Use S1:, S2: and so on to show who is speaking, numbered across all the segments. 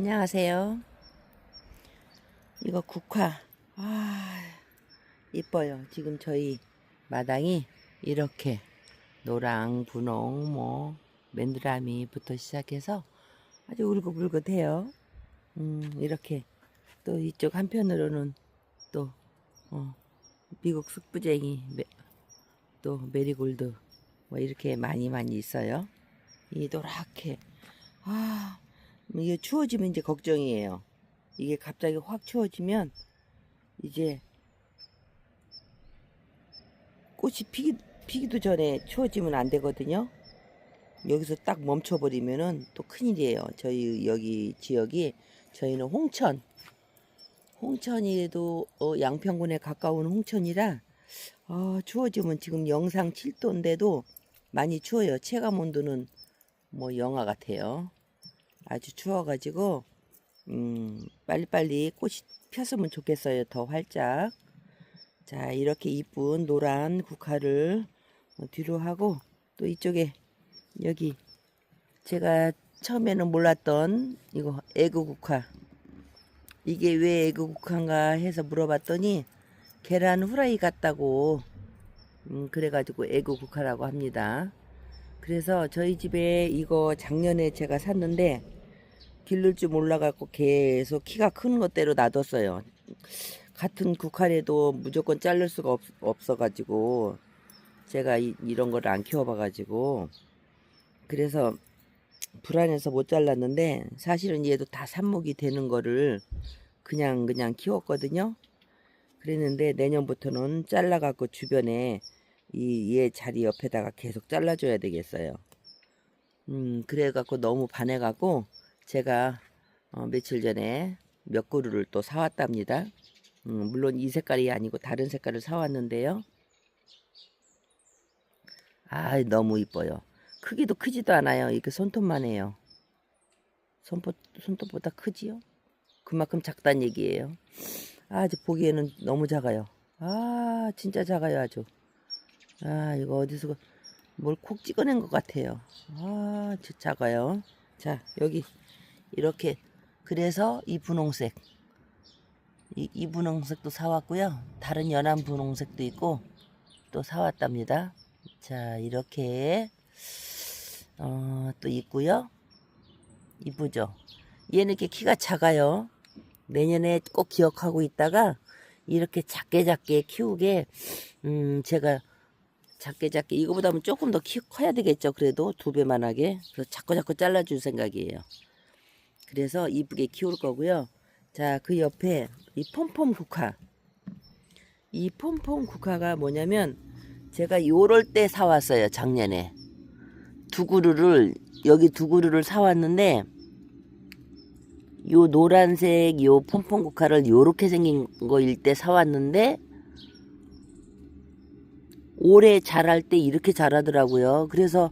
S1: 안녕하세요. 이거 국화. 아, 이뻐요. 지금 저희 마당이 이렇게 노랑, 분홍, 뭐, 맨드라미부터 시작해서 아주 울긋불긋해요. 음, 이렇게. 또 이쪽 한편으로는 또, 어, 미국 숙부쟁이, 메- 또 메리골드, 뭐 이렇게 많이 많이 있어요. 이 노랗게. 아, 이게 추워지면 이제 걱정이에요. 이게 갑자기 확 추워지면 이제 꽃이 피기, 피기도 전에 추워지면 안 되거든요. 여기서 딱 멈춰버리면은 또 큰일이에요. 저희 여기 지역이 저희는 홍천. 홍천이도 어, 양평군에 가까운 홍천이라 어, 추워지면 지금 영상 7도인데도 많이 추워요. 체감 온도는 뭐 영하 같아요. 아주 추워가지고 음, 빨리빨리 꽃이 폈으면 좋겠어요. 더 활짝. 자 이렇게 이쁜 노란 국화를 어, 뒤로 하고 또 이쪽에 여기 제가 처음에는 몰랐던 이거 에그 국화 이게 왜 에그 국화인가 해서 물어봤더니 계란 후라이 같다고 음, 그래가지고 에그 국화라고 합니다. 그래서 저희 집에 이거 작년에 제가 샀는데 기를 줄 몰라갖고 계속 키가 큰 것대로 놔뒀어요. 같은 국화래도 무조건 자를 수가 없, 없어가지고 제가 이, 이런 거를 안 키워봐가지고 그래서 불안해서 못 잘랐는데 사실은 얘도 다 삽목이 되는 거를 그냥 그냥 키웠거든요. 그랬는데 내년부터는 잘라갖고 주변에 이 얘 자리 옆에다가 계속 잘라줘야 되겠어요. 음 그래갖고 너무 반해갖고 제가 어, 며칠 전에 몇 그루를 또 사왔답니다. 음, 물론 이 색깔이 아니고 다른 색깔을 사왔는데요. 아 너무 이뻐요. 크기도 크지도 않아요. 이렇게 손톱만 해요. 손톱, 손톱보다 크지요? 그만큼 작단 얘기예요. 아주 보기에는 너무 작아요. 아 진짜 작아요 아주. 아 이거 어디서 뭘 콕 찍어낸 것 같아요. 아 작아요. 자 여기 이렇게 그래서 이 분홍색 이, 이 분홍색도 사왔고요. 다른 연한 분홍색도 있고 또 사왔답니다. 자 이렇게 어, 또 있고요. 이쁘죠? 얘는 이렇게 키가 작아요. 내년에 꼭 기억하고 있다가 이렇게 작게 작게 키우게 음 제가 작게 작게 이거보다는 조금 더 키 커야 되겠죠. 그래도 두 배만 하게 그래서 자꾸 자꾸 잘라줄 생각이에요. 그래서 이쁘게 키울 거고요. 자 그 옆에 이 폼폼 국화 이 폼폼 국화가 뭐냐면 제가 요럴 때 사왔어요. 작년에 두 그루를 여기 두 그루를 사왔는데 요 노란색 요 폼폼 국화를 요렇게 생긴 거일 때 사왔는데 올해 자랄 때 이렇게 자라더라고요. 그래서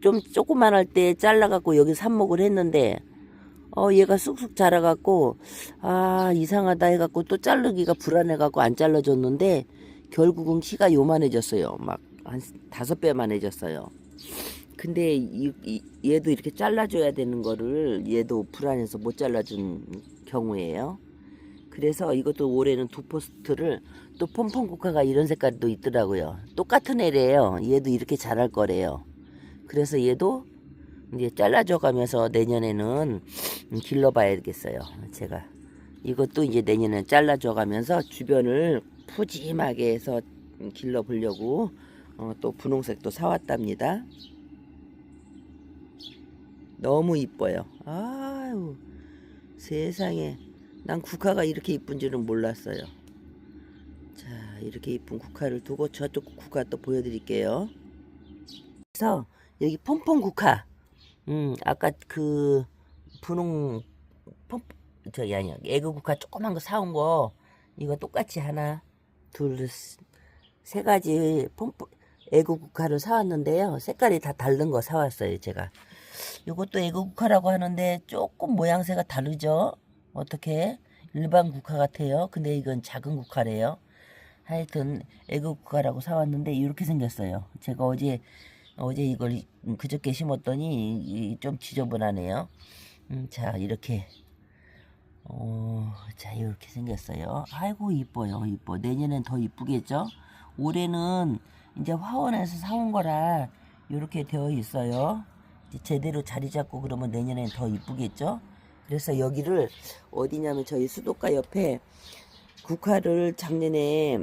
S1: 좀 조그만 할 때 잘라갖고 여기 삽목을 했는데 어 얘가 쑥쑥 자라갖고 아 이상하다 해갖고 또 자르기가 불안해갖고 안 잘라줬는데 결국은 키가 요만해졌어요. 막 한 다섯 배만해졌어요. 근데 이, 이, 얘도 이렇게 잘라줘야 되는 거를 얘도 불안해서 못 잘라준 경우예요. 그래서 이것도 올해는 두 포스트를 또 폼폼 국화가 이런 색깔도 있더라고요. 똑같은 애래요. 얘도 이렇게 자랄 거래요. 그래서 얘도 이제 잘라줘 가면서 내년에는 길러봐야 되겠어요. 제가 이것도 이제 내년에 잘라줘 가면서 주변을 푸짐하게 해서 길러 보려고 어, 또 분홍색도 사왔답니다. 너무 이뻐요. 아유 세상에 난 국화가 이렇게 이쁜 줄은 몰랐어요. 자 이렇게 이쁜 국화를 두고 저쪽 국화 또 보여드릴게요. 그래서 여기 폼폼 국화. 음 아까 그 분홍 폼 저기 아니야 애그 국화 조그만 거 사온 거 이거 똑같이 하나 둘 세 가지 폼폼 애국 국화를 사왔는데요. 색깔이 다 다른 거 사왔어요, 제가. 이것도 애국 국화라고 하는데 조금 모양새가 다르죠? 어떻게? 일반 국화 같아요. 근데 이건 작은 국화래요. 하여튼 애국 국화라고 사왔는데 이렇게 생겼어요. 제가 어제 어제 이걸 그저께 심었더니 이- 좀 지저분하네요. 음, 자 이렇게 어, 자, 이렇게 생겼어요. 아이고, 이뻐요, 이뻐. 내년엔 더 이쁘겠죠? 올해는 이제 화원에서 사온 거라 이렇게 되어 있어요. 제대로 자리 잡고 그러면 내년엔 더 이쁘겠죠? 그래서 여기를 어디냐면 저희 수도가 옆에 국화를 작년에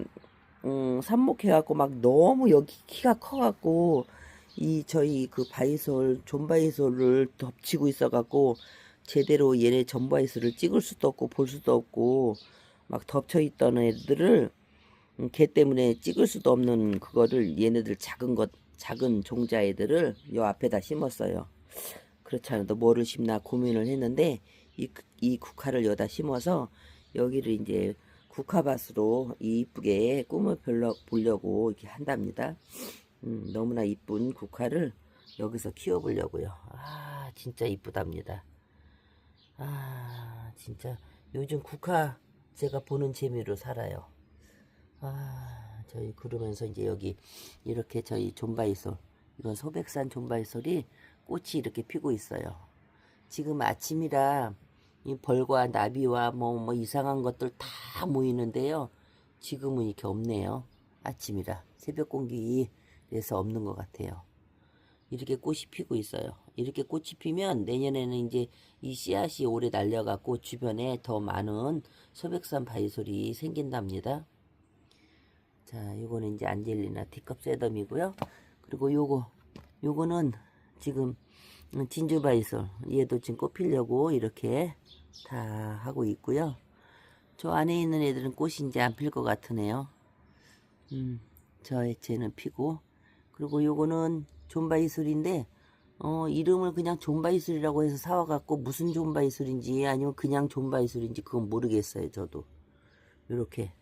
S1: 음, 삽목해갖고 막 너무 여기 키가 커갖고 이 저희 그 바이솔 존바이솔을 덮치고 있어갖고 제대로 얘네 전바이솔을 찍을 수도 없고 볼 수도 없고 막 덮쳐 있던 애들을 음, 걔 때문에 찍을 수도 없는 그거를 얘네들 작은 것 작은 종자 애들을 요 앞에다 심었어요. 그렇지 않아도 뭐를 심나 고민을 했는데 이, 이 국화를 여기다 심어서 여기를 이제 국화밭으로 이쁘게 꿈을 별러, 보려고 이렇게 한답니다. 음, 너무나 이쁜 국화를 여기서 키워보려고요. 아, 진짜 이쁘답니다. 아, 진짜 요즘 국화 제가 보는 재미로 살아요. 아, 저희 그러면서 이제 여기 이렇게 저희 존바이솔, 이건 소백산 존바이솔이 꽃이 이렇게 피고 있어요. 지금 아침이라 이 벌과 나비와 뭐, 뭐 이상한 것들 다 모이는데요. 지금은 이렇게 없네요. 아침이라. 새벽 공기 에서 없는 것 같아요. 이렇게 꽃이 피고 있어요. 이렇게 꽃이 피면 내년에는 이제 이 씨앗이 오래 날려갖고 주변에 더 많은 소백산 바이솔이 생긴답니다. 자, 요거는 이제 안젤리나 D컵 세덤이고요. 그리고 요거, 요거는 지금 진주 바이솔. 얘도 지금 꽃 피려고 이렇게 다 하고 있고요. 저 안에 있는 애들은 이제 안필 것 같으네요. 음, 저 애체는 피고. 그리고 요거는 존바이술인데, 어, 이름을 그냥 존바이술이라고 해서 사와갖고 무슨 존바이술인지 아니면 그냥 존바이술인지 그건 모르겠어요, 저도. 요렇게.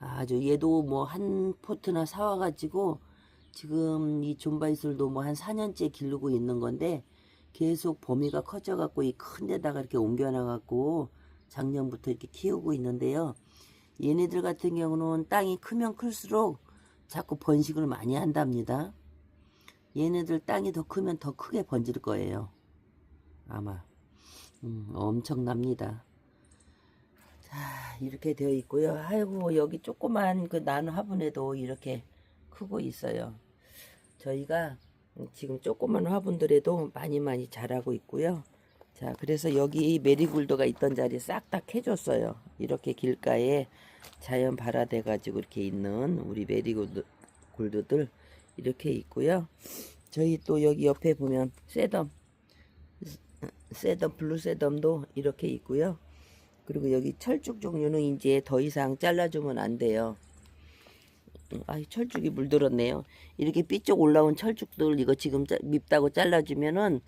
S1: 아주 얘도 뭐 한 포트나 사와가지고 지금 이 존바이술도 뭐 한 4년째 기르고 있는 건데 계속 범위가 커져갖고 이 큰 데다가 이렇게 옮겨놔갖고 작년부터 이렇게 키우고 있는데요. 얘네들 같은 경우는 땅이 크면 클수록 자꾸 번식을 많이 한답니다. 얘네들 땅이 더 크면 더 크게 번질 거예요. 아마. 음, 엄청납니다. 자, 이렇게 되어 있고요. 아이고, 여기 조그만 그 나는 화분에도 이렇게 크고 있어요. 저희가 지금 조그만 화분들에도 많이 많이 자라고 있고요. 자, 그래서 여기 메리골드가 있던 자리 싹 다 캐줬어요. 이렇게 길가에 자연 발화돼 가지고 이렇게 있는 우리 메리골드 골드들 이렇게 있고요. 저희 또 여기 옆에 보면 세덤 세덤 블루 세덤도 이렇게 있고요. 그리고 여기 철쭉 종류는 이제 더 이상 잘라주면 안 돼요. 아, 철쭉이 물들었네요. 이렇게 삐쩍 올라온 철쭉들 이거 지금 짜, 밉다고 잘라주면은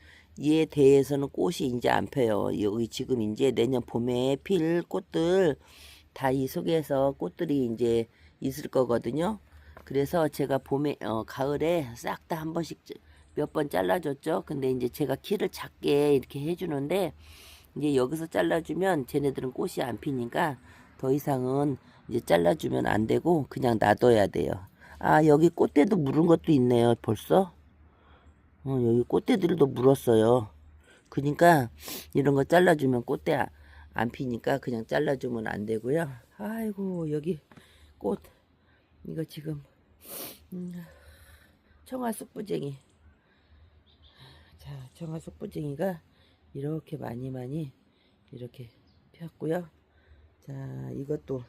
S1: 얘에 대해서는 꽃이 이제 안 펴요. 여기 지금 이제 내년 봄에 필 꽃들 다 이 속에서 꽃들이 이제 있을 거거든요. 그래서 제가 봄에 어, 가을에 싹 다 한 번씩 몇 번 잘라줬죠. 근데 이제 제가 키를 작게 이렇게 해주는데 이제 여기서 잘라주면 쟤네들은 꽃이 안 피니까 더 이상은 이제 잘라주면 안 되고 그냥 놔둬야 돼요. 아 여기 꽃대도 물은 것도 있네요. 벌써. 어, 여기 꽃대들도 물었어요. 그러니까 이런 거 잘라주면 꽃대 아- 안 피니까 그냥 잘라주면 안 되고요. 아이고 여기 꽃 이거 지금 음, 청아 쑥부쟁이 자 청아 쑥부쟁이가 이렇게 많이 많이 이렇게 폈고요. 자 이것도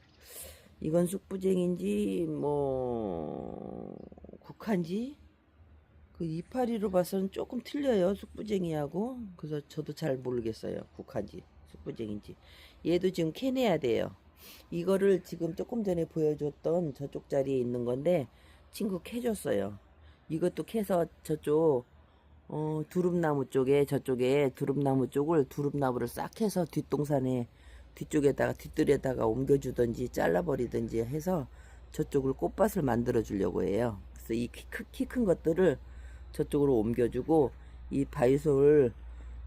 S1: 이건 쑥부쟁인지 뭐 국한지? 그 이파리로 봐서는 조금 틀려요 쑥부쟁이하고. 그래서 저도 잘 모르겠어요 국한지 쑥부쟁인지. 얘도 지금 캐내야 돼요. 이거를 지금 조금 전에 보여줬던 저쪽 자리에 있는 건데 친구 캐줬어요. 이것도 캐서 저쪽 어, 두릅나무 쪽에 저쪽에 두릅나무 쪽을 두릅나무를 싹 해서 뒷동산에 뒤쪽에다가 뒷뜰에다가 옮겨주든지 잘라버리든지 해서 저쪽을 꽃밭을 만들어 주려고 해요. 그래서 이 키 큰 것들을 저쪽으로 옮겨주고 이 바이솔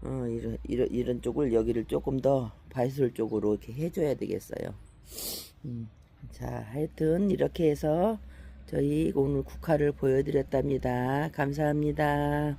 S1: 어, 이런, 이런 이런 쪽을 여기를 조금 더 바이솔 쪽으로 이렇게 해줘야 되겠어요. 음, 자 하여튼 이렇게 해서 저희 오늘 국화를 보여드렸답니다. 감사합니다.